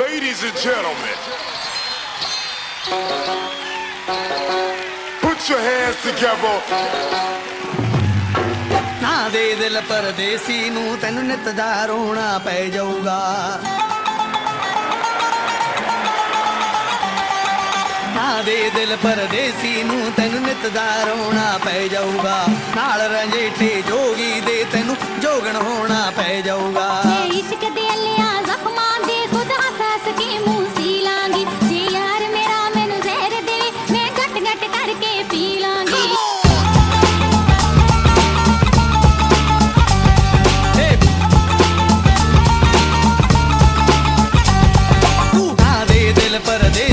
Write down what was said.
Ladies and gentlemen, put your hands together. ਨਾ ਦੇ ਦਿਲ ਪਰਦੇਸੀ ਨੂੰ ਤੈਨੂੰ ਨਿਤ ਦਾ ਰੋਣਾ ਪੈ ਜਾਊਗਾ? ਨਾ ਦੇ ਦਿਲ ਪਰਦੇਸੀ ਨੂੰ ਤੈਨੂੰ ਨਿਤ ਦਾ ਰੋਣਾ ਪੈ ਜਾਊਗਾ? ਨਾਲ ਰੰਜੇਟੇ ਜੋਗੀ ਦੇ ਤੈਨੂੰ ਜੋਗਣ ਹੋਣਾ ਪੈ ਜਾਊਗਾ। பரதேச